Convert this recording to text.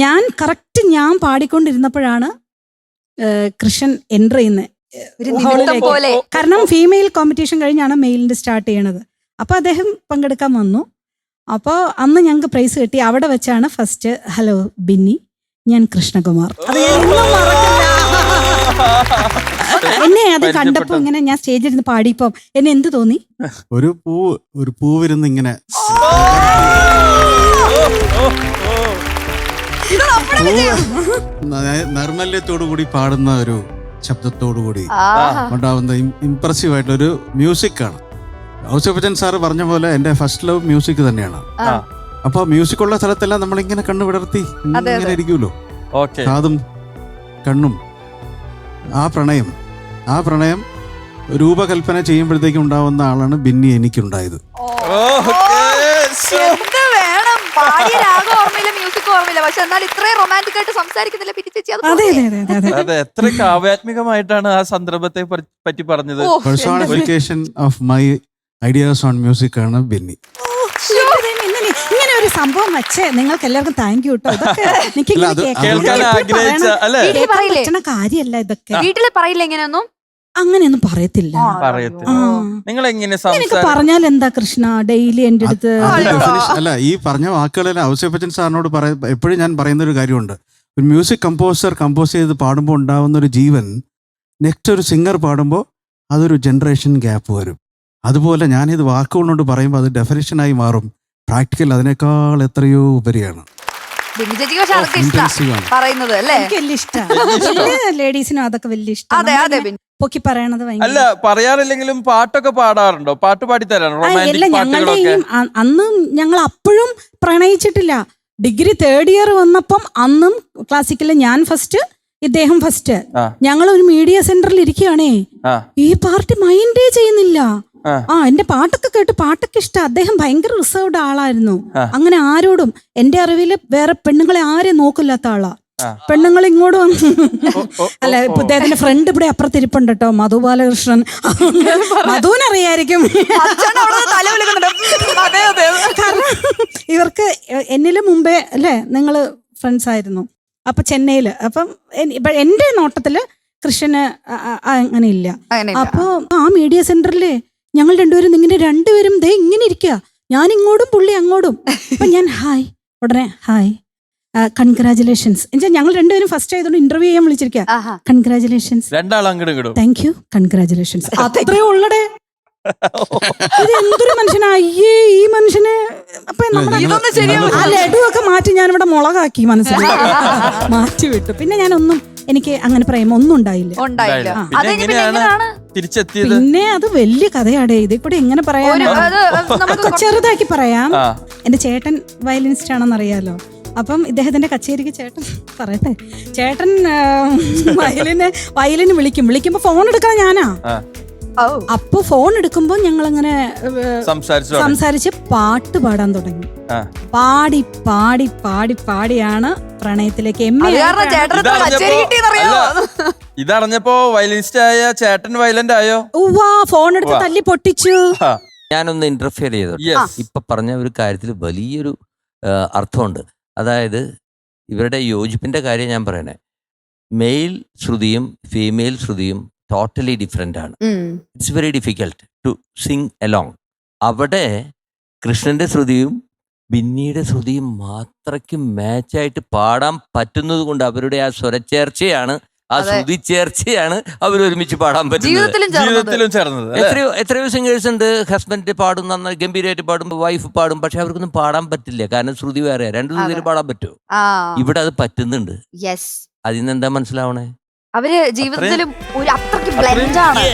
ഞാൻ കറക്റ്റ് ഞാൻ പാടിക്കൊണ്ടിരുന്നപ്പോഴാണ് കൃഷ്ണൻ എന്റർ ചെയ്യുന്നത് ഒരു നിമിത്തം പോലെ. കാരണം ഫീമെയിൽ കോമ്പറ്റീഷൻ കഴിഞ്ഞാണ് മെയിലിന്റെ സ്റ്റാർട്ട് ചെയ്യണത്. അപ്പൊ അദ്ദേഹം പങ്കെടുക്കാൻ വന്നു. അപ്പോൾ അന്ന് ഞങ്ങൾക്ക് പ്രൈസ് കിട്ടി. അവിടെ വെച്ചാണ് ഫസ്റ്റ് ഹലോ ബിന്നി. ഞാൻ കൃഷ്ണകുമാർ. അത് മറക്കില്ല. എന്നെ അത് കണ്ടപ്പോ ഇങ്ങനെ ഞാൻ സ്റ്റേജിൽ ഇരുന്ന് പാടിയപ്പോ എന്നെ എന്ത് തോന്നി? ഒരു പൂവ് ഒരു പൂവിരുന്ന് ഇങ്ങനെ ഇത് നമ്മുടെ നൈർമല്യത്തോടു കൂടി പാടുന്ന ഒരു ശബ്ദത്തോടു കൂടി ആഹാ. ഉണ്ടാവുന്ന ഇംപ്രസീവ് ആയിട്ടൊരു മ്യൂസിക് ആണ്. ഔസഫൻ സാറ് പറഞ്ഞ പോലെ എന്റെ ഫസ്റ്റ് ലവ് മ്യൂസിക് തന്നെയാണ്. അപ്പൊ മ്യൂസിക് ഉള്ള സ്ഥലത്തെല്ലാം നമ്മൾ ഇങ്ങനെ കണ്ണു വിടർത്തി. ഇങ്ങനെ ഇരിക്കുമല്ലോ അതും കാതും കണ്ണും. ആ പ്രണയം ആ പ്രണയം രൂപകൽപ്പന ചെയ്യുമ്പോഴത്തേക്കും ഉണ്ടാവുന്ന ആളാണ് ബിന്നി എനിക്കുണ്ടായത്. എന്ത് ഓർമ്മയില്ല പക്ഷെ എന്നാൽ ഇത്രയും റൊമാന്റിക് ആയിട്ട് സംസാരിക്കുന്നില്ല പിന്നെ ചേച്ചി? അത് അതെ അതെ അതെ അതെ. അതെ എത്ര കാവ്യാത്മികമായിട്ടാണ് ആ സന്ദർഭത്തെ പറ്റി- പറ്റി പറഞ്ഞത് ഓ, personification of my ideas on music ആണ് ബിന്നി. ഇങ്ങനെ ഇങ്ങനെ ഒരു സംഭവം വെച്ചേ. നിങ്ങൾക്ക് എല്ലാവർക്കും താങ്ക് യു കേട്ടോ ഇതൊക്കെ എനിക്ക് അല്ല, അത് കേൾക്കാൻ കേൾക്കാൻ ആഗ്രഹിച്ച അല്ലേ? വീട്ടിൽ പറയില്ലേ? കാര്യല്ല ഇതൊക്കെ. വീട്ടിൽ പറയില്ല എങ്ങനെയൊന്നും അങ്ങനെയൊന്നും പറയത്തില്ല. നിങ്ങൾ എങ്ങനെ സംസാരം പറഞ്ഞാൽ എന്താ കൃഷ്ണ? ഡെയിലി എന്റെ അടുത്ത് അത് definition- അല്ല ഈ പറഞ്ഞ വാക്കുകളെല്ലാം ഔസഫച്ചൻ സാറിനോട് പറയ എപ്പോഴും ഞാൻ പറയുന്ന ഒരു കാര്യമുണ്ട്. ഒരു മ്യൂസിക് കമ്പോസർ കമ്പോസ് ചെയ്ത് പാടുമ്പോൾ ഉണ്ടാവുന്ന ഒരു ജീവൻ നെക്സ്റ്റ് ഒരു സിംഗർ പാടുമ്പോൾ അതൊരു ജനറേഷൻ ഗ്യാപ്പ് വരും. അതുപോലെ ഞാനിത് വാക്കുകളോട് പറയുമ്പോൾ അത് ഡെഫിനേഷനായി മാറും. പ്രാക്ടിക്കൽ അതിനേക്കാൾ എത്രയോ ഉപരിയാണ്. ബിന്നി ചേച്ചിക്ക് പക്ഷെ അതൊക്കെ ഇഷ്ടം ഇന്റൻസീവ് ആണ് എനിക്ക് പറയുന്നത് അല്ലേ വലിയ ഇഷ്ടമാണ് ലേഡീസിനും അതൊക്കെ വലിയ ഇഷ്ടം. അതെ അതെ ബിന്നി പൊക്കി പറയണത് അല്ല പറയാറില്ലെങ്കിലും പാട്ടൊക്കെ പാടാറുണ്ടോ? പാട്ട് പാടി തരാറുണ്ടോ റൊമാന്റിക് പാട്ടുകളൊക്കെ? അന്ന് ഞങ്ങൾ അപ്പോഴും പ്രണയിച്ചിട്ടില്ല. ഡിഗ്രി തേർഡ് ഇയർ വന്നപ്പം അന്നും ക്ലാസിക്കലിൽ ഞാൻ ഫസ്റ്റ് ഇദ്ദേഹം ഫസ്റ്റ് ഞങ്ങൾ ഒരു മീഡിയ സെന്ററിൽ ഇരിക്കുകയാണേ. ഈ പാർട്ടി മൈൻഡേ ചെയ്യുന്നില്ല. ആ. എന്റെ പാട്ടൊക്കെ കേട്ട് പാട്ടൊക്കെ ഇഷ്ടം. അദ്ദേഹം ഭയങ്കര റിസർവ്ഡ് ആളായിരുന്നു. അങ്ങനെ ആരോടും എന്റെ അറിവിൽ വേറെ പെണ്ണുങ്ങളെ ആരെയും നോക്കില്ലാത്ത ആളാ. പെണ്ണുങ്ങൾ ഇങ്ങോട്ട് വന്ന് അല്ല ഇപ്പൊ അദ്ദേഹത്തിന്റെ ഫ്രണ്ട് ഇവിടെ അപ്പുറത്തിരിപ്പുണ്ട് കേട്ടോ മധു ബാലകൃഷ്ണൻ. മധുവിനറിയായിരിക്കും കാരണം ഇവർക്ക് എന്നിലും മുമ്പേ അല്ലേ നിങ്ങൾ ഫ്രണ്ട്സ് ആയിരുന്നു. അപ്പൊ ചെന്നൈയിൽ. അപ്പം എന്റെ നോട്ടത്തിൽ കൃഷ്ണന് അങ്ങനെ ഇല്ല അപ്പൊ ആ മീഡിയ സെന്ററിലെ ഞങ്ങൾ രണ്ടുപേരും ഇങ്ങനെ രണ്ടുപേരും ദേ ഇങ്ങനെ ഇരിക്കുക ഞാൻ ഇങ്ങോട്ടും പുള്ളി അങ്ങോട്ടും അപ്പൊ ഞാൻ ഹായ്. ഉടനെ ഹായ്. കൺഗ്രാചുലേഷൻസ് എന്നുവെച്ചാൽ ഞങ്ങൾ രണ്ടുപേരും ഫസ്റ്റ് ആയതുകൊണ്ട് ഇന്റർവ്യൂ ചെയ്യാൻ വിളിച്ചിരിക്കുക കൺഗ്രാചുലേഷൻസ് താങ്ക് യു കൺഗ്രാചുലേഷൻസ് അത്രേ ഉള്ളടേ. ഇത് എന്തൊരു മനുഷ്യനാ. അയ്യേ ഈ മനുഷ്യന്. അപ്പൊ നമ്മുടെ ഇതൊന്നും ശരിയാവില്ല. ആ ലഡു ഒക്കെ മാറ്റി ഞാനിവിടെ മുളകാക്കി മനസ്സിലായി. മാറ്റി വിട്ടു. പിന്നെ ഞാനൊന്നും എനിക്ക് അങ്ങനെ പ്രേമം ഒന്നും ഉണ്ടായില്ല. ഉണ്ടായില്ല. പിന്നെ അത് പിന്നെ എങ്ങനെയാണ് എങ്ങനെയാണ്? തിരിച്ചെത്തിയത്? പിന്നെ അത് വലിയ കഥയാടേ ഇത് കൂടെ എങ്ങനെ ഒരു അത് നമുക്ക് ചെറുതാക്കി പറയാം. ആ. എന്റെ ചേട്ടൻ വയലിനിസ്റ്റ് ആണെന്ന് അറിയാലോ. അപ്പം ഇദ്ദേഹത്തിന്റെ കച്ചേരിക്ക് ചേട്ടൻ പറയട്ടെ. ചേട്ടൻ ആ, വയലിന് വയലിന് വിളിക്കും. വിളിക്കുമ്പോ ഫോൺ എടുക്കാൻ ഞാനാ. ആ. അപ്പൊ ഫോൺ എടുക്കുമ്പോ ഞങ്ങൾ അങ്ങനെ സംസാരിച്ചു പാട്ട് പാടാൻ തുടങ്ങി. പാടി പാടി പാടി പാടിയാണ് പ്രണയത്തിലേക്ക് എം എ ഇതറിഞ്ഞപ്പോ വയലിനിസ്റ്റ് ആയ ചേട്ടൻ വയലന്റ് ആയോ? ഉവ്വാ ഫോൺ എടുത്ത് തല്ലി പൊട്ടിച്ചു. ഞാനൊന്ന് ഇന്റർഫിയർ ചെയ്തു. ഇപ്പൊ പറഞ്ഞ ഒരു കാര്യത്തിൽ വലിയൊരു അർത്ഥമുണ്ട്. അതായത് ഇവരുടെ യോജിപ്പിന്റെ കാര്യം ഞാൻ പറയണേ. മെയിൽ ശ്രുതിയും ഫീമെയിൽ ശ്രുതിയും ടോട്ടലി ഡിഫറെന്റ് ആണ്. It's very difficult to sing along അവിടെ കൃഷ്ണന്റെ ശ്രുതിയും ബിന്നിയുടെ ശ്രുതിയും മാത്രയ്ക്ക് മാച്ചായിട്ട് പാടാൻ പറ്റുന്നത് കൊണ്ട് അവരുടെ ആ സ്വരച്ചേർച്ചയാണ് ആ. ശ്രുതി ചേർച്ചയാണ് അവർ ഒരുമിച്ച് പാടാൻ പറ്റുന്നത്. ജീവിതത്തിലും ചേർന്നത്? എത്രയോ എത്രയോ സിംഗേഴ്സ് ഉണ്ട്. ഹസ്ബൻഡ് പാടും നന്നായി ഗംഭീരമായിട്ട് പാടും വൈഫ് പാടും പക്ഷെ അവർക്കൊന്നും പാടാൻ പറ്റില്ല. കാരണം ശ്രുതി വേറെ രണ്ടു ശ്രുതിയിൽ പാടാൻ പറ്റുമോ? ആ. ഇവിടെ അത് പറ്റുന്നുണ്ട്. യെസ് അതിൽ നിന്ന് എന്താ മനസ്സിലാവണേ? അവർ ജീവിതത്തിലും ഒരു അത്രയ്ക്ക് ബ്ലെൻഡ് ആണ്